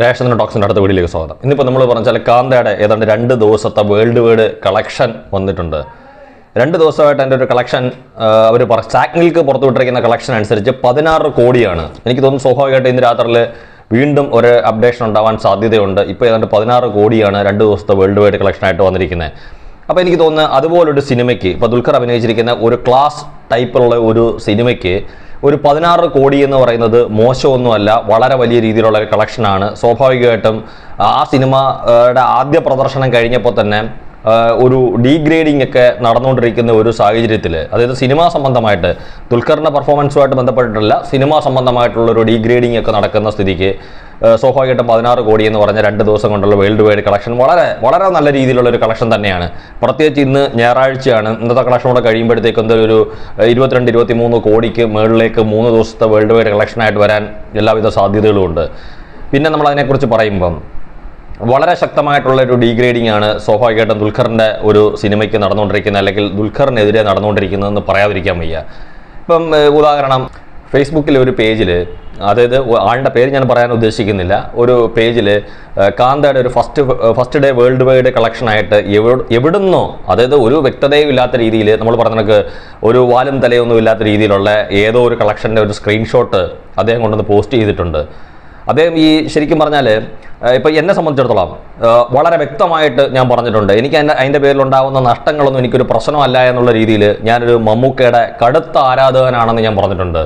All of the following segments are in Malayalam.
റേഷൻ ടോക്സിന്റെ അടുത്ത വീഡിയോയിലേക്ക് സ്വാഗതം. ഇന്നിപ്പോൾ നമ്മൾ പറഞ്ഞാൽ കാന്തയുടെ ഏതാണ്ട് രണ്ട് ദിവസത്തെ വേൾഡ് വൈഡ് കളക്ഷൻ വന്നിട്ടുണ്ട്. രണ്ട് ദിവസമായിട്ട് എന്റെ ഒരു കളക്ഷൻ അവർ പറ സാക്നിൽക്ക് പുറത്തുവിട്ടിരിക്കുന്ന കളക്ഷൻ അനുസരിച്ച് പതിനാറ് കോടിയാണ്. എനിക്ക് തോന്നുന്നു സ്വാഭാവികമായിട്ട് ഇന്ന് രാത്രിയിൽ വീണ്ടും ഒരു അപ്ഡേഷൻ ഉണ്ടാവാൻ സാധ്യതയുണ്ട്. ഇപ്പോൾ ഏതാണ്ട് പതിനാറ് കോടിയാണ് രണ്ട് ദിവസത്തെ വേൾഡ് വൈഡ് കളക്ഷനായിട്ട് വന്നിരിക്കുന്നത് അപ്പോൾ എനിക്ക് തോന്നുന്നത് അതുപോലൊരു സിനിമയ്ക്ക് ഇപ്പോൾ ദുൽഖർ അഭിനയിച്ചിരിക്കുന്ന ഒരു ക്ലാസ് ടൈപ്പിലുള്ള ഒരു സിനിമയ്ക്ക് ഒരു പതിനാറ് കോടി എന്ന് പറയുന്നത് മോശമൊന്നുമല്ല വളരെ വലിയ രീതിയിലുള്ള ഒരു കളക്ഷനാണ് സ്വാഭാവികമായിട്ടും ആ സിനിമയുടെ ആദ്യ പ്രദർശനം കഴിഞ്ഞപ്പോൾ തന്നെ ഒരു ഡീഗ്രേഡിംഗ് ഒക്കെ നടന്നുകൊണ്ടിരിക്കുന്ന ഒരു സാഹചര്യത്തിൽ അതായത് സിനിമാ സംബന്ധമായിട്ട് ദുൽഖറിന്റെ പെർഫോമൻസുമായിട്ട് ബന്ധപ്പെട്ടിട്ടല്ല സിനിമാ സംബന്ധമായിട്ടുള്ള ഒരു ഡീഗ്രേഡിംഗ് ഒക്കെ നടക്കുന്ന സ്ഥിതിക്ക് സ്വാഭാവികമായിട്ടും പതിനാറ് കോടി എന്ന് പറഞ്ഞ രണ്ട് ദിവസം കൊണ്ടുള്ള വേൾഡ് വൈഡ് കളക്ഷൻ വളരെ വളരെ നല്ല രീതിയിലുള്ള ഒരു കളക്ഷൻ തന്നെയാണ്. പ്രത്യേകിച്ച് ഇന്ന് ഞായറാഴ്ചയാണ് ഇന്നത്തെ കളക്ഷൻ കൂടെ കഴിയുമ്പോഴത്തേക്ക് എന്തൊരു ഒരു ഇരുപത്തിരണ്ട് ഇരുപത്തി മൂന്ന് കോടിക്ക് മുകളിലേക്ക് മൂന്ന് ദിവസത്തെ വേൾഡ് വൈഡ് കളക്ഷനായിട്ട് വരാൻ എല്ലാവിധ സാധ്യതകളും ഉണ്ട്. പിന്നെ നമ്മൾ അതിനെക്കുറിച്ച് പറയുമ്പം വളരെ ശക്തമായിട്ടുള്ള ഒരു ഡീഗ്രേഡിംഗ് ആണ് സ്വാഭാവികമായിട്ടും ദുൽഖറിന്റെ ഒരു സിനിമയ്ക്ക് നടന്നുകൊണ്ടിരിക്കുന്ന അല്ലെങ്കിൽ ദുൽഖറിനെതിരെ നടന്നുകൊണ്ടിരിക്കുന്നതെന്ന് പറയാതിരിക്കാൻ വയ്യ. ഇപ്പം ഉദാഹരണം ഫേസ്ബുക്കിലെ ഒരു പേജിൽ അതായത് ആളുടെ പേര് ഞാൻ പറയാൻ ഉദ്ദേശിക്കുന്നില്ല. ഒരു പേജിൽ കാന്തയുടെ ഒരു first first day world wide കളക്ഷനായിട്ട് എവിടെ എവിടുന്നോ അതായത് ഒരു വ്യക്തതയും ഇല്ലാത്ത രീതിയിൽ നമ്മൾ പറഞ്ഞ കണക്ക് ഒരു വാലും തലയൊന്നും ഇല്ലാത്ത രീതിയിലുള്ള ഏതോ ഒരു കളക്ഷന്റെ ഒരു സ്ക്രീൻഷോട്ട് അദ്ദേഹം കൊണ്ടുവന്ന് പോസ്റ്റ് ചെയ്തിട്ടുണ്ട്. അദ്ദേഹം ഈ ശരിക്കും പറഞ്ഞാൽ ഇപ്പം എന്നെ സംബന്ധിച്ചിടത്തോളം വളരെ വ്യക്തമായിട്ട് ഞാൻ പറഞ്ഞിട്ടുണ്ട്. എനിക്ക് അതിന്റെ അതിന്റെ പേരിലുണ്ടാകുന്ന നഷ്ടങ്ങളൊന്നും എനിക്കൊരു പ്രശ്നമല്ല എന്നുള്ള രീതിയിൽ ഞാനൊരു മമ്മൂക്കയുടെ കടുത്ത ആരാധകനാണെന്ന് ഞാൻ പറഞ്ഞിട്ടുണ്ട്.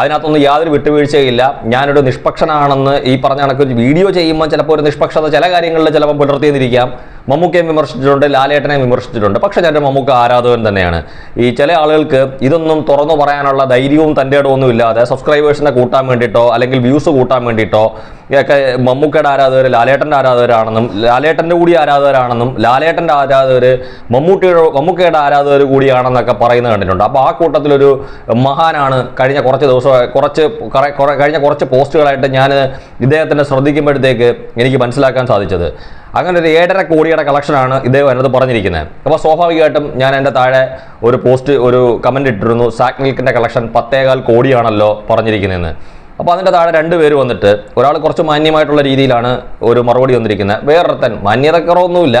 അതിനകത്തൊന്നും യാതൊരു വിട്ടുവീഴ്ചയില്ല. ഞാനൊരു നിഷ്പക്ഷനാണെന്ന് ഈ പറഞ്ഞ കണക്ക് ഒരു വീഡിയോ ചെയ്യുമ്പോൾ ചിലപ്പോൾ ഒരു നിഷ്പക്ഷത ചില കാര്യങ്ങളിൽ ചിലപ്പോൾ പുലർത്തിയെന്നിരിക്കാം. മമ്മൂക്കയും വിമർശിച്ചിട്ടുണ്ട് ലാലേട്ടനെ വിമർശിച്ചിട്ടുണ്ട്. പക്ഷേ ഞാൻ മമ്മൂക്ക ആരാധകൻ തന്നെയാണ്. ഈ ചില ആളുകൾക്ക് ഇതൊന്നും തുറന്നു പറയാനുള്ള ധൈര്യവും തന്റെ ഇടമൊന്നും ഇല്ലാതെ സബ്സ്ക്രൈബേഴ്സിനെ കൂട്ടാൻ വേണ്ടിയിട്ടോ അല്ലെങ്കിൽ വ്യൂസ് കൂട്ടാൻ വേണ്ടിയിട്ടോ ഒക്കെ മമ്മൂക്കയുടെ ആരാധകർ ലാലേട്ടന്റെ ആരാധകരാണെന്നും ലാലേട്ടന്റെ കൂടി ആരാധകരാണെന്നും ലാലേട്ടന്റെ ആരാധകർ മമ്മൂട്ടിയുടെ മമ്മൂക്കയുടെ ആരാധകർ കൂടിയാണെന്നൊക്കെ പറയുന്നത് കണ്ടിട്ടുണ്ട്. അപ്പോൾ ആ കൂട്ടത്തിലൊരു മഹാനാണ് കഴിഞ്ഞ കുറച്ച് ദിവസം കുറച്ച് കുറെ- കുറെ- കഴിഞ്ഞ കുറച്ച് പോസ്റ്റുകളായിട്ട് ഞാൻ ഇദ്ദേഹത്തിനെ ശ്രദ്ധിക്കുമ്പോഴത്തേക്ക് എനിക്ക് മനസ്സിലാക്കാൻ സാധിച്ചത്. അങ്ങനെ ഒരു ഏഴര കോടിയുടെ കളക്ഷനാണ് ഇദ്ദേഹം എന്നത് പറഞ്ഞിരിക്കുന്നത്. അപ്പോൾ സ്വാഭാവികമായിട്ടും ഞാൻ എന്റെ താഴെ ഒരു പോസ്റ്റ് ഒരു കമന്റ് ഇട്ടിരുന്നു സാക് മിൽക്കിന്റെ കളക്ഷൻ പത്തേകാൽ കോടിയാണല്ലോ പറഞ്ഞിരിക്കുന്നതെന്ന്. അപ്പോൾ അതിന്റെ താഴെ രണ്ട് പേര് വന്നിട്ട് ഒരാൾ കുറച്ച് മാന്യമായിട്ടുള്ള രീതിയിലാണ് ഒരു മറുപടി വന്നിരിക്കുന്നത്. വേറൊരുത്തൻ മാന്യതക്കുറവൊന്നുമില്ല.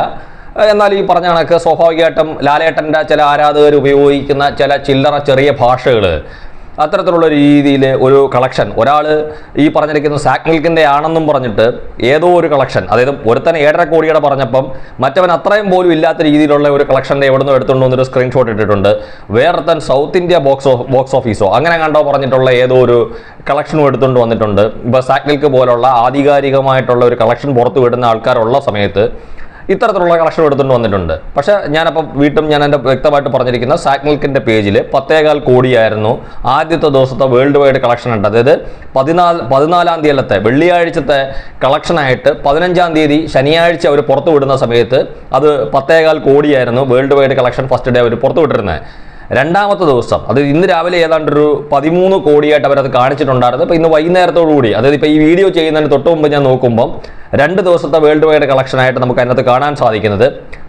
എന്നാൽ ഈ പറഞ്ഞ കണക്ക് സ്വാഭാവികമായിട്ടും ലാലേട്ടന്റെ ചില ആരാധകർ ഉപയോഗിക്കുന്ന ചില ചില്ലറ ചെറിയ ഭാഷകൾ അത്തരത്തിലുള്ള രീതിയിൽ ഒരു കളക്ഷൻ ഒരാൾ ഈ പറഞ്ഞിരിക്കുന്ന സാക് മിൽക്കിന്റെ ആണെന്നും പറഞ്ഞിട്ട് ഏതോ ഒരു കളക്ഷൻ അതായത് ഒരുത്തൻ ഏഴര കോടിയുടെ പറഞ്ഞപ്പം മറ്റവൻ അത്രയും പോലും ഇല്ലാത്ത രീതിയിലുള്ള ഒരു കളക്ഷന്റെ എവിടെ നിന്ന് എടുത്തുകൊണ്ട് വന്നൊരു സ്ക്രീൻഷോട്ട് ഇട്ടിട്ടുണ്ട്. വേറൊരുത്തൻ സൗത്ത് ഇന്ത്യ ബോക്സ് ബോക്സ് ഓഫീസോ അങ്ങനെ കണ്ടോ പറഞ്ഞിട്ടുള്ള ഏതോ ഒരു കളക്ഷനും എടുത്തുകൊണ്ട് വന്നിട്ടുണ്ട്. ഇപ്പോൾ സാക് മിൽക്ക് പോലുള്ള ആധികാരികമായിട്ടുള്ള ഒരു കളക്ഷൻ പുറത്തുവിടുന്ന ആൾക്കാരുള്ള സമയത്ത് ഇത്തരത്തിലുള്ള കളക്ഷൻ എടുത്തുകൊണ്ട് വന്നിട്ടുണ്ട്. പക്ഷേ ഞാനപ്പോൾ വീണ്ടും ഞാൻ എന്റെ വ്യക്തമായിട്ട് പറഞ്ഞിരിക്കുന്ന സാക് മിൽക്കിന്റെ പേജിൽ പത്തേകാൽ കോടിയായിരുന്നു ആദ്യത്തെ ദിവസത്തെ വേൾഡ് വൈഡ് കളക്ഷൻ ഉണ്ട്. അതായത് പതിനാല് പതിനാലാം തീയതിയിലത്തെ വെള്ളിയാഴ്ചത്തെ കളക്ഷനായിട്ട് പതിനഞ്ചാം തീയതി ശനിയാഴ്ച അവർ പുറത്തുവിടുന്ന സമയത്ത് അത് പത്തേകാൽ കോടിയായിരുന്നു world wide collection first day അവർ പുറത്തു വിട്ടിരുന്നത് രണ്ടാമത്തെ ദിവസം. അത് ഇന്ന് രാവിലെ ഏതാണ്ട് ഒരു പതിമൂന്ന് കോടിയായിട്ട് അവരത് കാണിച്ചിട്ടുണ്ടായിരുന്നു. അപ്പോൾ ഇന്ന് വൈകുന്നേരത്തോടുകൂടി അതായത് ഇപ്പോൾ ഈ വീഡിയോ ചെയ്യുന്നതിന് തൊട്ട് മുമ്പ് ഞാൻ നോക്കുമ്പോൾ രണ്ട് ദിവസത്തെ വേൾഡ് വൈഡ് കളക്ഷനായിട്ട് നമുക്ക് അതിനകത്ത് കാണാൻ സാധിക്കുന്നത്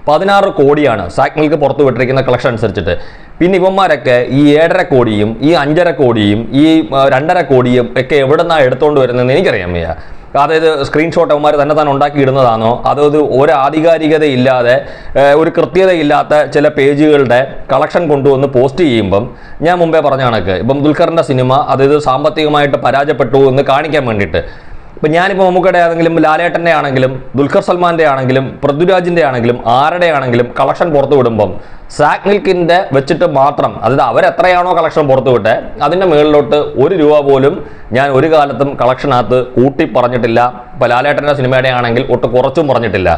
പതിനാറ് കോടിയാണ് സാക് മിൽക്ക് പുറത്തു വിട്ടിരിക്കുന്ന കളക്ഷൻ അനുസരിച്ചിട്ട്. പിന്നെ ഇവന്മാരൊക്കെ ഈ ഏഴര കോടിയും ഈ അഞ്ചര കോടിയും ഈ രണ്ടര കോടിയും ഒക്കെ എവിടെ നിന്നാണ് എടുത്തുകൊണ്ട് വരുന്നതെന്ന് എനിക്കറിയാൻ വയ്യ. അതായത് സ്ക്രീൻഷോട്ട് അവന്മാർ തന്നെ താൻ ഉണ്ടാക്കിയിടുന്നതാണോ? അതോ ഇത് ഒരു ആധികാരികതയില്ലാതെ ഒരു കൃത്യതയില്ലാത്ത ചില പേജുകളുടെ കളക്ഷൻ കൊണ്ടുവന്ന് പോസ്റ്റ് ചെയ്യുമ്പം ഞാൻ മുമ്പേ പറഞ്ഞ കണക്ക് ഇപ്പം ദുൽഖറിന്റെ സിനിമ അതായത് സാമ്പത്തികമായിട്ട് പരാജയപ്പെട്ടു എന്ന് കാണിക്കാൻ വേണ്ടിയിട്ട്. ഇപ്പം ഞാനിപ്പോൾ മമ്മൂക്കയുടെ ആണെങ്കിലും ലാലേട്ടന്റെ ആണെങ്കിലും ദുൽഖർ സൽമാന്റെ ആണെങ്കിലും പൃഥ്വിരാജിന്റെ ആണെങ്കിലും ആരുടെ ആണെങ്കിലും കളക്ഷൻ പുറത്തു വിടുമ്പം സാക് മിൽക്കിന്റെ വെച്ചിട്ട് മാത്രം അതായത് അവരെത്രയാണോ കളക്ഷൻ പുറത്തു വിട്ടെ അതിന്റെ മുകളിലോട്ട് ഒരു രൂപ പോലും ഞാൻ ഒരു കാലത്തും കളക്ഷനകത്ത് കൂട്ടി പറഞ്ഞിട്ടില്ല. ഇപ്പോൾ ലാലേട്ടന്റെ സിനിമയുടെ ആണെങ്കിൽ ഒട്ട് കുറച്ചും പറഞ്ഞിട്ടില്ല.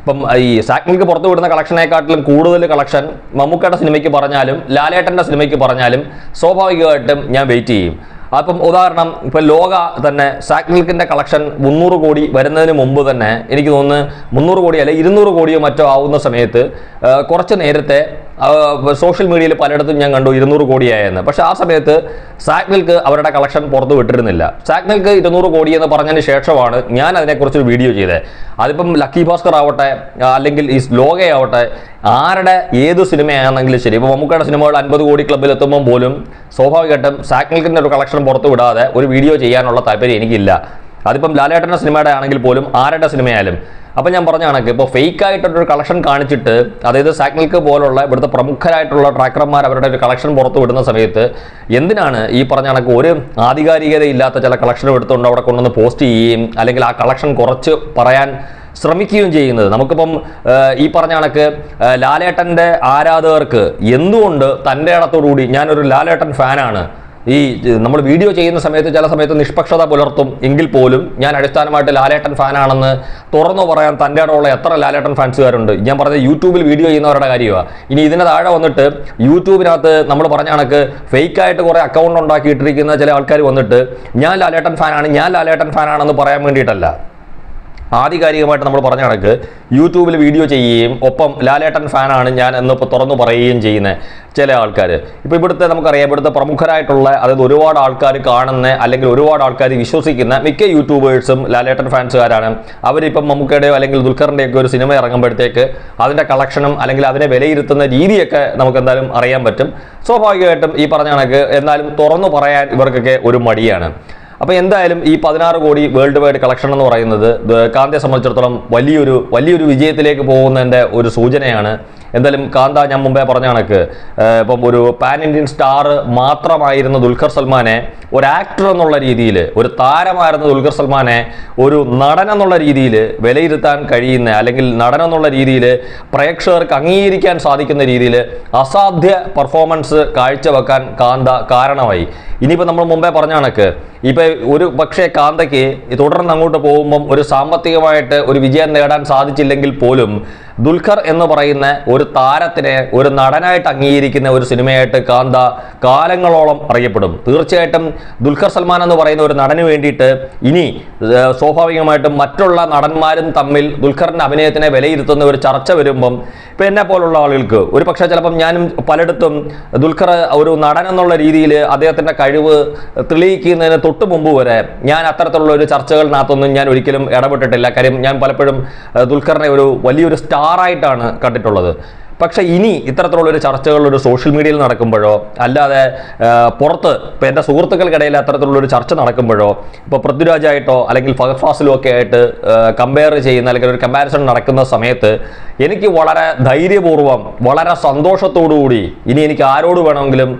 ഇപ്പം ഈ സാക് മിൽക്ക് പുറത്തു വിടുന്ന കളക്ഷനേക്കാട്ടിലും കൂടുതൽ കളക്ഷൻ മമ്മൂക്കയുടെ സിനിമയ്ക്ക് പറഞ്ഞാലും ലാലേട്ടന്റെ സിനിമയ്ക്ക് പറഞ്ഞാലും സ്വാഭാവികമായിട്ടും ഞാൻ വെയിറ്റ് ചെയ്യും. അപ്പം ഉദാഹരണം ഇപ്പം ലോക തന്നെ സാക് മിൽക്കിന്റെ കളക്ഷൻ മുന്നൂറ് കോടി വരുന്നതിന് മുമ്പ് തന്നെ എനിക്ക് തോന്നുന്നു മുന്നൂറ് കോടി അല്ലെ ഇരുന്നൂറ് കോടിയോ മറ്റോ ആവുന്ന സമയത്ത് കുറച്ച് നേരത്തെ സോഷ്യൽ മീഡിയയിൽ പലയിടത്തും ഞാൻ കണ്ടു ഇരുന്നൂറ് കോടിയായെന്ന്. പക്ഷെ ആ സമയത്ത് സാഗ്നൽക്ക് അവരുടെ കളക്ഷൻ പുറത്ത് വിട്ടിരുന്നില്ല. സാഗ്നൽക്ക് ഇരുന്നൂറ് കോടി എന്ന് പറഞ്ഞതിന് ശേഷമാണ് ഞാൻ അതിനെക്കുറിച്ച് ഒരു വീഡിയോ ചെയ്തത്. അതിപ്പം ലക്കി ഭാസ്കർ ആവട്ടെ അല്ലെങ്കിൽ ഈ ലോകയാവട്ടെ ആരുടെ ഏത് സിനിമയാണെങ്കിലും ശരി. ഇപ്പോൾ മമ്മൂക്കയുടെ സിനിമകൾ അൻപത് കോടി ക്ലബ്ബിൽ എത്തുമ്പോൾ പോലും സ്വാഭാവികമായിട്ടും സാഗ്നൽക്കിന്റെ ഒരു കളക്ഷൻ പുറത്ത് വിടാതെ ഒരു വീഡിയോ ചെയ്യാനുള്ള താല്പര്യം എനിക്കില്ല. അതിപ്പം ലാലേട്ടന്റെ സിനിമയുടെ ആണെങ്കിൽ പോലും ആരുടെ സിനിമയായാലും അപ്പം ഞാൻ പറഞ്ഞ കണക്ക് ഇപ്പോൾ ഫേക്ക് ആയിട്ടൊരു കളക്ഷൻ കാണിച്ചിട്ട് അതായത് സാക്നിൽക്ക് പോലുള്ള ഇവിടുത്തെ പ്രമുഖരായിട്ടുള്ള ട്രാക്കർമാർ അവരുടെ ഒരു കളക്ഷൻ പുറത്തു വിടുന്ന സമയത്ത് എന്തിനാണ് ഈ പറഞ്ഞ കണക്ക് ഒരു ആധികാരികതയില്ലാത്ത ചില കളക്ഷൻ എടുത്തുകൊണ്ട് അവിടെ കൊണ്ടുവന്ന് പോസ്റ്റ് ചെയ്യുകയും അല്ലെങ്കിൽ ആ കളക്ഷൻ കുറച്ച് പറയാൻ ശ്രമിക്കുകയും ചെയ്യുന്നത്? നമുക്കിപ്പം ഈ പറഞ്ഞ കണക്ക് ലാലേട്ടന്റെ ആരാധകർക്ക് എന്തുകൊണ്ട് തന്റെ ഇടത്തോടുകൂടി ഞാനൊരു ലാലേട്ടൻ ഫാനാണ് ഈ നമ്മൾ വീഡിയോ ചെയ്യുന്ന സമയത്ത് ചില സമയത്ത് നിഷ്പക്ഷത പുലർത്തും. എങ്കിൽ പോലും ഞാൻ അടിസ്ഥാനമായിട്ട് ലാലേട്ടൻ ഫാനാണെന്ന് തുറന്നു പറയാൻ തന്റെ ഇടമുള്ള എത്ര ലാലേട്ടൻ ഫാൻസുകാരുണ്ട്. ഞാൻ പറഞ്ഞ യൂട്യൂബിൽ വീഡിയോ ചെയ്യുന്നവരുടെ കാര്യമാണ് ഇനി ഇതിന് താഴെ വന്നിട്ട് യൂട്യൂബിനകത്ത് നമ്മൾ പറഞ്ഞ കണക്ക് ഫേക്കായിട്ട് കുറേ അക്കൗണ്ട് ഉണ്ടാക്കിയിട്ടിരിക്കുന്ന ചില ആൾക്കാർ വന്നിട്ട് ഞാൻ ലാലേട്ടൻ ഫാനാണ് ഞാൻ ലാലേട്ടൻ ഫാനാണെന്ന് പറയാൻ വേണ്ടിയിട്ടല്ല. ആധികാരികമായിട്ട് നമ്മൾ പറഞ്ഞ കണക്ക് യൂട്യൂബിൽ വീഡിയോ ചെയ്യുകയും ഒപ്പം ലാലേട്ടൻ ഫാനാണ് ഞാൻ എന്ന് ഇപ്പോൾ തുറന്നു പറയുകയും ചെയ്യുന്ന ചില ആൾക്കാർ ഇപ്പോൾ ഇവിടുത്തെ നമുക്കറിയാം ഇവിടുത്തെ പ്രമുഖരായിട്ടുള്ള അതായത് ഒരുപാട് ആൾക്കാർ കാണുന്ന അല്ലെങ്കിൽ ഒരുപാട് ആൾക്കാർ വിശ്വസിക്കുന്ന മിക്ക യൂട്യൂബേഴ്സും ലാലേട്ടൻ ഫാൻസുകാരാണ്. അവരിപ്പം മമ്മൂക്കയുടെയോ അല്ലെങ്കിൽ ദുൽഖറിന്റെയൊക്കെ ഒരു സിനിമ ഇറങ്ങുമ്പോഴത്തേക്ക് അതിന്റെ കളക്ഷനും അല്ലെങ്കിൽ അതിനെ വിലയിരുത്തുന്ന രീതിയൊക്കെ നമുക്ക് എന്തായാലും അറിയാൻ പറ്റും. സ്വാഭാവികമായിട്ടും ഈ പറഞ്ഞ കണക്ക് എന്നാലും തുറന്നു പറയാൻ ഇവർക്കൊക്കെ ഒരു മടിയാണ്. അപ്പോൾ എന്തായാലും ഈ പതിനാറ് കോടി വേൾഡ് വൈഡ് കളക്ഷൻ എന്ന് പറയുന്നത് കാന്തിയെ സംബന്ധിച്ചിടത്തോളം വലിയൊരു വലിയൊരു വിജയത്തിലേക്ക് പോകുന്നതിന്റെ ഒരു സൂചനയാണ്. എന്തായാലും കാന്ത ഞാൻ മുമ്പേ പറഞ്ഞ കണക്ക്. ഇപ്പം ഒരു പാൻ ഇന്ത്യൻ സ്റ്റാർ മാത്രമായിരുന്ന ദുൽഖർ സൽമാനെ ഒരു ആക്ടർ എന്നുള്ള രീതിയിൽ ഒരു താരമായിരുന്ന ദുൽഖർ സൽമാനെ ഒരു നടൻ എന്നുള്ള രീതിയിൽ വിലയിരുത്താൻ കഴിയുന്ന അല്ലെങ്കിൽ നടൻ എന്നുള്ള രീതിയിൽ പ്രേക്ഷകർക്ക് അംഗീകരിക്കാൻ സാധിക്കുന്ന രീതിയിൽ അസാധ്യ പെർഫോമൻസ് കാഴ്ചവെക്കാൻ കാന്ത കാരണമായി. ഇനിയിപ്പോൾ നമ്മൾ മുമ്പേ പറഞ്ഞ കണക്ക് ഇപ്പൊ ഒരു പക്ഷേ കാന്തയ്ക്ക് തുടർന്ന് അങ്ങോട്ട് പോകുമ്പം ഒരു സാമ്പത്തികമായിട്ട് ഒരു വിജയം നേടാൻ സാധിച്ചില്ലെങ്കിൽ പോലും ദുൽഖർ എന്ന് പറയുന്ന ഒരു താരത്തിനെ ഒരു നടനായിട്ട് അംഗീകരിക്കുന്ന ഒരു സിനിമയായിട്ട് കാന്ത കാലങ്ങളോളം അറിയപ്പെടും. തീർച്ചയായിട്ടും ദുൽഖർ സൽമാൻ എന്ന് പറയുന്ന ഒരു നടന് വേണ്ടിയിട്ട് ഇനി സ്വാഭാവികമായിട്ടും മറ്റുള്ള നടന്മാരും തമ്മിൽ ദുൽഖറിന്റെ അഭിനയത്തിനെ വിലയിരുത്തുന്ന ഒരു ചർച്ച വരുമ്പം ഇപ്പം എന്നെ പോലുള്ള ആളുകൾക്ക് ഒരു പക്ഷേ ചിലപ്പം ഞാനും പലയിടത്തും ദുൽഖർ ഒരു നടൻ എന്നുള്ള രീതിയിൽ അദ്ദേഹത്തിന്റെ കഴിവ് തെളിയിക്കുന്നതിന് തൊട്ട് മുമ്പ് വരെ ഞാൻ അത്തരത്തിലുള്ള ഒരു ചർച്ചകളിനകത്തൊന്നും ഞാൻ ഒരിക്കലും ഇടപെട്ടിട്ടില്ല. കാര്യം ഞാൻ പലപ്പോഴും ദുൽഖറിനെ ഒരു വലിയൊരു സ്റ്റാറായിട്ടാണ് കണ്ടിട്ടുള്ളത്. പക്ഷെ ഇനി ഇത്തരത്തിലുള്ള ഒരു ചർച്ചകൾ ഒരു സോഷ്യൽ മീഡിയയിൽ നടക്കുമ്പോഴോ അല്ലാതെ പുറത്ത് ഇപ്പോൾ എന്റെ സുഹൃത്തുക്കൾക്കിടയിൽ അത്തരത്തിലുള്ള ഒരു ചർച്ച നടക്കുമ്പോഴോ ഇപ്പോൾ പൃഥ്വിരാജായിട്ടോ അല്ലെങ്കിൽ ഫഹദ് ഒക്കെ ആയിട്ട് കമ്പയർ ചെയ്യുന്ന അല്ലെങ്കിൽ ഒരു കമ്പാരിസൺ നടക്കുന്ന സമയത്ത് എനിക്ക് വളരെ ധൈര്യപൂർവം വളരെ സന്തോഷത്തോടു കൂടി ഇനി എനിക്ക് ആരോട് വേണമെങ്കിലും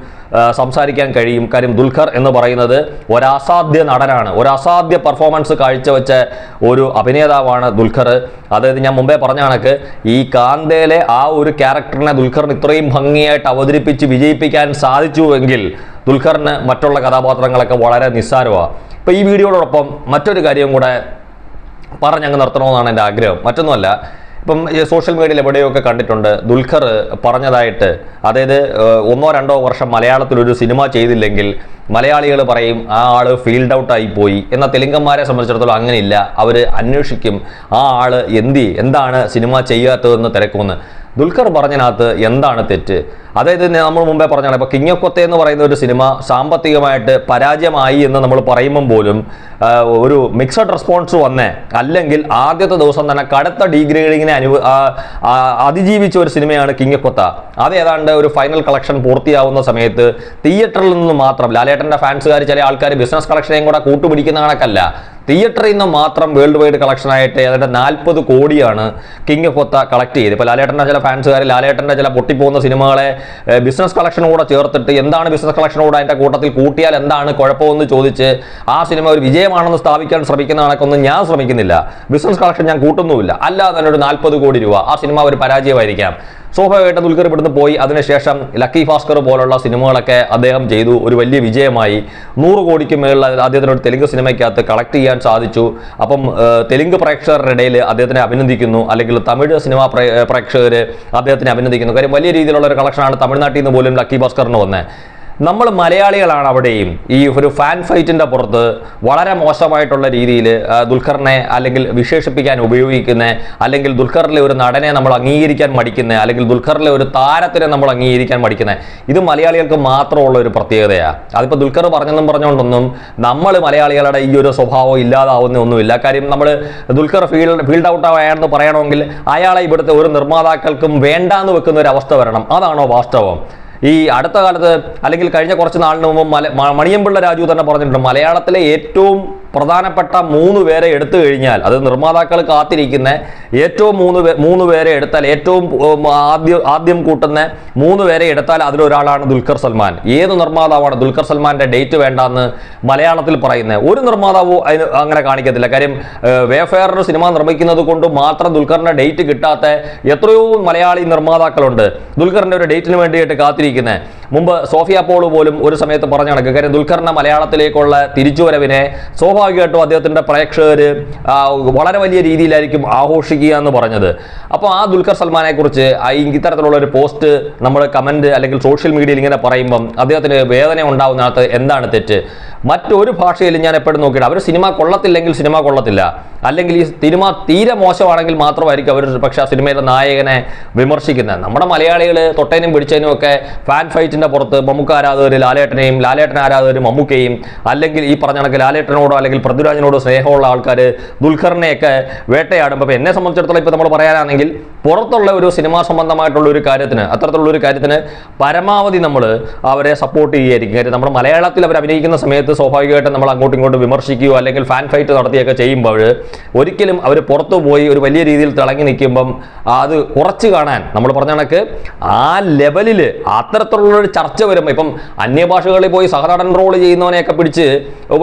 സംസാരിക്കാൻ കഴിയും. കാര്യം ദുൽഖർ എന്ന് പറയുന്നത് ഒരസാധ്യ നടനാണ്. ഒരു പെർഫോമൻസ് കാഴ്ചവെച്ച ഒരു അഭിനേതാവാണ് ദുൽഖർ. അതായത് ഞാൻ മുമ്പേ പറഞ്ഞ കണക്ക് ഈ കാന്തയിലെ ആ ഒരു ക്യാരക്ടറിനെ ദുൽഖറിന് ഇത്രയും ഭംഗിയായിട്ട് അവതരിപ്പിച്ച് വിജയിപ്പിക്കാൻ സാധിച്ചുവെങ്കിൽ ദുൽഖറിന് മറ്റുള്ള കഥാപാത്രങ്ങളൊക്കെ വളരെ നിസ്സാരമാണ് ഇപ്പോൾ ഈ വീഡിയോടൊപ്പം മറ്റൊരു കാര്യം കൂടെ പറഞ്ഞങ്ങ് നിർത്തണമെന്നാണ് എന്റെ ആഗ്രഹം. മറ്റൊന്നുമല്ല ഇപ്പം സോഷ്യൽ മീഡിയയിൽ എവിടെയൊക്കെ കണ്ടിട്ടുണ്ട്? ദുൽഖർ പറഞ്ഞതായിട്ട് അതായത് ഒന്നോ രണ്ടോ വർഷം മലയാളത്തിൽ ഒരു സിനിമ ചെയ്തില്ലെങ്കിൽ മലയാളികൾ പറയും ആ ആൾ ഫീൽഡ് ഔട്ടായി പോയി. എന്നാൽ തെലുങ്കന്മാരെ സംബന്ധിച്ചിടത്തോളം അങ്ങനെയില്ല. അവർ അന്വേഷിക്കും ആ ആൾ എന്തി എന്താണ് സിനിമ ചെയ്യാത്തതെന്ന് തിരക്കുമെന്ന്. ദുൽഖർ പറഞ്ഞതിനകത്ത് എന്താണ് തെറ്റ്? അതായത് നമ്മൾ മുമ്പേ പറഞ്ഞാണ് ഇപ്പോൾ കിങ് എന്ന് പറയുന്ന ഒരു സിനിമ സാമ്പത്തികമായിട്ട് പരാജയമായി എന്ന് നമ്മൾ പറയുമ്പം പോലും ഒരു മിക്സഡ് റെസ്പോൺസ് വന്നേ. അല്ലെങ്കിൽ ആദ്യത്തെ ദിവസം തന്നെ കടുത്ത ഡീഗ്രേഡിങ്ങിനെ അനു ആ, ആ, അതിജീവിച്ച ഒരു സിനിമയാണ് കിങ് ഓഫ് കൊത്ത അത് ഏതാണ്ട് ഒരു ഫൈനൽ കളക്ഷൻ പൂർത്തിയാവുന്ന സമയത്ത് തിയേറ്ററിൽ നിന്ന് മാത്രം ലാലേട്ടന്റെ ഫാൻസുകാർ ചില ആൾക്കാർ ബിസിനസ് കളക്ഷനെയും കൂടെ കൂട്ടുപിടിക്കുന്ന കണക്കല്ല. തിയേറ്ററിൽ നിന്ന് മാത്രം വേൾഡ് വൈഡ് കളക്ഷൻ ആയിട്ട് ഏതാണ്ട് നാൽപ്പത് കോടിയാണ് കിങ് കൊത്ത കളക്ട് ചെയ്ത് ഇപ്പോൾ ലാലേട്ടന്റെ ചില ഫാൻസുകാർ ലാലേട്ടന്റെ ചില പൊട്ടിപ്പോകുന്ന സിനിമകളെ ബിസിനസ് കളക്ഷനോടെ ചേർത്തിട്ട് എന്താണ് ബിസിനസ് കളക്ഷനോട് അതിന്റെ കൂട്ടത്തിൽ കൂട്ടിയാൽ എന്താണ് കുഴപ്പമെന്ന് ചോദിച്ച് ആ സിനിമ ഒരു വിജയമാണെന്ന് സ്ഥാപിക്കാൻ ശ്രമിക്കുന്ന കണക്കൊന്നും ഞാൻ ശ്രമിക്കുന്നില്ല. ബിസിനസ് കളക്ഷൻ ഞാൻ കൂട്ടുന്നുമില്ല. അല്ലാതെ തന്നെ ഒരു നാൽപ്പത് കോടി രൂപ ആ സിനിമ ഒരു പരാജയമായിരിക്കാം. സ്വാഭാവികമായിട്ടും ദുൽഖർ ഇവിടുന്ന് പോയി. അതിനുശേഷം ലക്കി ഭാസ്കർ പോലുള്ള സിനിമകളൊക്കെ അദ്ദേഹം ചെയ്തു. ഒരു വലിയ വിജയമായി. നൂറ് കോടിക്ക് മേളിൽ അദ്ദേഹത്തിന് ഒരു തെലുങ്ക് സിനിമയ്ക്കകത്ത് കളക്ട് ചെയ്യാൻ സാധിച്ചു. അപ്പം തെലുങ്ക് പ്രേക്ഷകരുടെ ഇടയിൽ അദ്ദേഹത്തിനെ അഭിനന്ദിക്കുന്നു. അല്ലെങ്കിൽ തമിഴ് സിനിമാ പ്രേക്ഷകർ അദ്ദേഹത്തിനെ അഭിനന്ദിക്കുന്നു. കാര്യം വലിയ രീതിയിലുള്ള ഒരു കളക്ഷനാണ് തമിഴ്നാട്ടിൽ നിന്ന് പോലും ലക്കി ഭാസ്കറിന് വന്നത് നമ്മൾ മലയാളികളാണ് അവിടെയും. ഈ ഒരു ഫാൻ ഫൈറ്റിന്റെ പുറത്ത് വളരെ മോശമായിട്ടുള്ള രീതിയിൽ ദുൽഖറിനെ അല്ലെങ്കിൽ വിശേഷിപ്പിക്കാൻ ഉപയോഗിക്കുന്ന അല്ലെങ്കിൽ ദുൽഖറിലെ ഒരു നടനെ നമ്മൾ അംഗീകരിക്കാൻ മടിക്കുന്ന അല്ലെങ്കിൽ ദുൽഖറിലെ ഒരു താരത്തിനെ നമ്മൾ അംഗീകരിക്കാൻ മടിക്കുന്ന ഇത് മലയാളികൾക്ക് മാത്രമുള്ള ഒരു പ്രത്യേകതയാണ് അതിപ്പോൾ ദുൽഖർ പറഞ്ഞെന്നും പറഞ്ഞുകൊണ്ടൊന്നും നമ്മൾ മലയാളികളുടെ ഈ ഒരു സ്വഭാവം ഇല്ലാതാവുന്ന ഒന്നുമില്ല. കാര്യം നമ്മൾ ദുൽഖർ ഫീൽഡ് ഫീൽഡ് ഔട്ട് ആയെന്ന് പറയണമെങ്കിൽ അയാളെ ഇവിടുത്തെ ഒരു നിർമ്മാതാക്കൾക്കും വേണ്ടാന്ന് വെക്കുന്ന ഒരു അവസ്ഥ വരണം. അതാണോ വാസ്തവം? ഈ അടുത്ത കാലത്ത് അല്ലെങ്കിൽ കഴിഞ്ഞ കുറച്ച് നാളിന് മുമ്പ് മല മണിയമ്പിള്ള രാജു തന്നെ പറഞ്ഞിട്ടുണ്ട്. മലയാളത്തിലെ ഏറ്റവും പ്രധാനപ്പെട്ട മൂന്ന് പേരെ എടുത്തു കഴിഞ്ഞാൽ അത് നിർമ്മാതാക്കൾ കാത്തിരിക്കുന്ന ഏറ്റവും മൂന്ന് മൂന്ന് പേരെ എടുത്താൽ ഏറ്റവും ആദ്യം ആദ്യം കൂട്ടുന്ന മൂന്ന് പേരെ എടുത്താൽ അതിലൊരാളാണ് ദുൽഖർ സൽമാൻ. ഏത് നിർമ്മാതാവാണ് ദുൽഖർ സൽമാന്റെ ഡേറ്റ് വേണ്ടെന്ന് മലയാളത്തിൽ പറയുന്നത്? ഒരു നിർമ്മാതാവും അതിന് അങ്ങനെ കാണിക്കത്തില്ല. കാര്യം വേഫെയർ സിനിമ നിർമ്മിക്കുന്നത് കൊണ്ട് മാത്രം ദുൽഖറിന്റെ ഡേറ്റ് കിട്ടാത്ത എത്രയോ മലയാളി നിർമ്മാതാക്കളുണ്ട്. ദുൽഖറിന്റെ ഒരു ഡേറ്റിന് വേണ്ടിയിട്ട് കാത്തിരിക്കുന്നത് മുമ്പ് സോഫിയ പോൾ പോലും ഒരു സമയത്ത് പറഞ്ഞ കണക്ക് കാര്യം ദുൽഖറിന്റെ മലയാളത്തിലേക്കുള്ള തിരിച്ചുവരവിനെ സ്വാഭാവികമായിട്ടും അദ്ദേഹത്തിന്റെ പ്രേക്ഷകർ വളരെ വലിയ രീതിയിലായിരിക്കും ആഘോഷിക്കുക എന്ന് പറഞ്ഞത്. അപ്പോൾ ആ ദുൽഖർ സൽമാനെ കുറിച്ച് ഇത്തരത്തിലുള്ള ഒരു പോസ്റ്റ് നമ്മൾ കമന്റ് അല്ലെങ്കിൽ സോഷ്യൽ മീഡിയയിൽ ഇങ്ങനെ പറയുമ്പം അദ്ദേഹത്തിന് വേദന ഉണ്ടാവുന്നതിനകത്ത് എന്താണ് തെറ്റ്? മറ്റൊരു ഭാഷയിലും ഞാൻ എപ്പോഴും നോക്കിയിട്ട് അവർ സിനിമ കൊള്ളത്തില്ലെങ്കിൽ സിനിമ കൊള്ളത്തില്ല. അല്ലെങ്കിൽ ഈ സിനിമ തീരെ മോശമാണെങ്കിൽ മാത്രമായിരിക്കും അവർ പക്ഷേ ആ സിനിമയിലെ നായകനെ വിമർശിക്കുന്നത്. നമ്മുടെ മലയാളികൾ തൊട്ടേനും പിടിച്ചതിനും ഒക്കെ ഫാൻ ഫൈറ്റിന്റെ പുറത്ത് മമ്മൂക്ക ആരാധകർ ലാലേട്ടനെയും ലാലേട്ടൻ ആരാധകർ മമ്മൂക്കയും അല്ലെങ്കിൽ ഈ പറഞ്ഞ കണക്ക് ലാലേട്ടനോടോ അല്ലെങ്കിൽ പൃഥ്വിരാജിനോടോ സ്നേഹമുള്ള ആൾക്കാർ ദുൽഖറിനെയൊക്കെ വേട്ടയാടുമ്പോൾ എന്നെ സംബന്ധിച്ചിടത്തോളം ഇപ്പോൾ നമ്മൾ പറയാനാണെങ്കിൽ പുറത്തുള്ള ഒരു സിനിമാ സംബന്ധമായിട്ടുള്ള ഒരു കാര്യത്തിന് അത്തരത്തിലുള്ള ഒരു കാര്യത്തിന് പരമാവധി നമ്മൾ അവരെ സപ്പോർട്ട് ചെയ്യുകയായിരിക്കും. കാര്യം നമ്മുടെ മലയാളത്തിൽ അവർ അഭിനയിക്കുന്ന സമയത്ത് സ്വാഭാവികമായിട്ടും നമ്മൾ അങ്ങോട്ടും ഇങ്ങോട്ടും വിമർശിക്കുകയോ അല്ലെങ്കിൽ ഫാൻ ഫൈറ്റ് നടത്തിയൊക്കെ ചെയ്യുമ്പോൾ ഒരിക്കലും അവർ പുറത്തു പോയി ഒരു വലിയ രീതിയിൽ തിളങ്ങി നിൽക്കുമ്പം അത് കുറച്ച് കാണാൻ നമ്മൾ പറഞ്ഞ കണക്ക് ആ ലെവലിൽ അത്തരത്തിലുള്ളൊരു ചർച്ച വരുമ്പോൾ ഇപ്പം അന്യഭാഷകളിൽ പോയി സഹനടൻ റോൾ ചെയ്യുന്നവനെയൊക്കെ പിടിച്ച്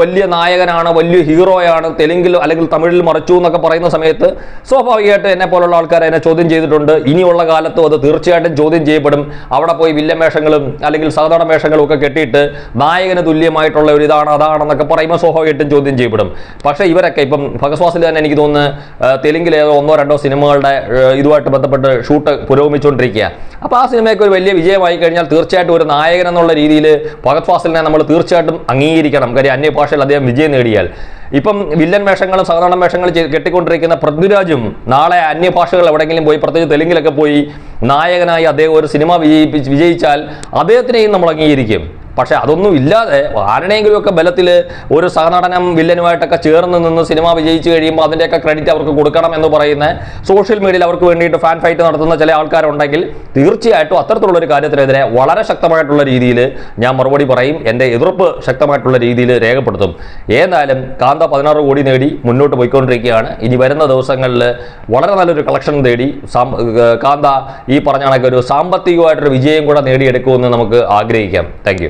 വലിയ നായകനാണ് വലിയ ഹീറോയാണ് തെലുങ്കിൽ അല്ലെങ്കിൽ തമിഴിൽ മറിച്ചു എന്നൊക്കെ പറയുന്ന സമയത്ത് സ്വാഭാവികമായിട്ട് എന്നെ പോലുള്ള ആൾക്കാർ എന്നെ ചോദ്യം ചെയ്തിട്ടുണ്ട്. ഇനിയുള്ള കാലത്തും അത് തീർച്ചയായിട്ടും ചോദ്യം ചെയ്യപ്പെടും. അവിടെ പോയി വില്ലൻ വേഷങ്ങളും അല്ലെങ്കിൽ സഹനടൻ വേഷങ്ങളും ഒക്കെ കെട്ടിയിട്ട് നായകന് തുല്യമായിട്ടുള്ള ഒരു ഇതാണ് അതാണെന്നൊക്കെ പറയുമ്പോൾ സ്വാഭാവികമായിട്ടും ചോദ്യം ചെയ്യപ്പെടും. പക്ഷേ ഇവരൊക്കെ ഇപ്പം ഭഗസ്വാസിൽ തന്നെ എനിക്ക് തോന്നുന്നു തെലുങ്കിൽ ഏതോ ഒന്നോ രണ്ടോ സിനിമകളുടെ ഇതുമായിട്ട് ബന്ധപ്പെട്ട് ഷൂട്ട് പുരോഗമിച്ചുകൊണ്ടിരിക്കുക അപ്പോൾ ആ സിനിമയൊക്കെ ഒരു വലിയ വിജയമായി കഴിഞ്ഞാൽ തീർച്ചയായിട്ടും ഒരു നായകൻ എന്നുള്ള രീതിയിൽ ഭഗത് ഫാസിലിനെ നമ്മൾ തീർച്ചയായിട്ടും അംഗീകരിക്കണം. കാര്യം അന്യഭാഷയിൽ അദ്ദേഹം വിജയം നേടിയാൽ. ഇപ്പം വില്ലൻ വേഷങ്ങളും സാധാരണ വേഷങ്ങളും കെട്ടിക്കൊണ്ടിരിക്കുന്ന പൃഥ്വിരാജും നാളെ അന്യഭാഷകൾ എവിടെയെങ്കിലും പോയി പ്രത്യേകിച്ച് തെലുങ്കിലൊക്കെ പോയി നായകനായി അദ്ദേഹം ഒരു സിനിമ വിജയിപ്പിച്ച് വിജയിച്ചാൽ അദ്ദേഹത്തിനെയും നമ്മൾ അംഗീകരിക്കും. പക്ഷെ അതൊന്നും ഇല്ലാതെ ആരുടെയെങ്കിലുമൊക്കെ ബലത്തിൽ ഒരു സഹനടനം വില്ലനുമായിട്ടൊക്കെ ചേർന്ന് നിന്ന് സിനിമ വിജയിച്ചു കഴിയുമ്പോൾ അതിന്റെയൊക്കെ ക്രെഡിറ്റ് അവർക്ക് കൊടുക്കണം എന്ന് പറയുന്ന സോഷ്യൽ മീഡിയയിൽ അവർക്ക് വേണ്ടിയിട്ട് ഫാൻ ഫൈറ്റ് നടത്തുന്ന ചില ആൾക്കാരുണ്ടെങ്കിൽ തീർച്ചയായിട്ടും അത്തരത്തിലുള്ളൊരു കാര്യത്തിനെതിരെ വളരെ ശക്തമായിട്ടുള്ള രീതിയിൽ ഞാൻ മറുപടി പറയും എന്റെ എതിർപ്പ് ശക്തമായിട്ടുള്ള രീതിയിൽ രേഖപ്പെടുത്തും. ഏതായാലും കാന്ത പതിനാറ് കോടി നേടി മുന്നോട്ട് പോയിക്കൊണ്ടിരിക്കുകയാണ്. ഇനി വരുന്ന ദിവസങ്ങളിൽ വളരെ നല്ലൊരു കളക്ഷൻ നേടി കാന്ത ഈ പറഞ്ഞ കണക്ക് ഒരു സാമ്പത്തികമായിട്ടൊരു വിജയം കൂടെ നേടിയെടുക്കുമെന്ന് നമുക്ക് ആഗ്രഹിക്കാം. താങ്ക്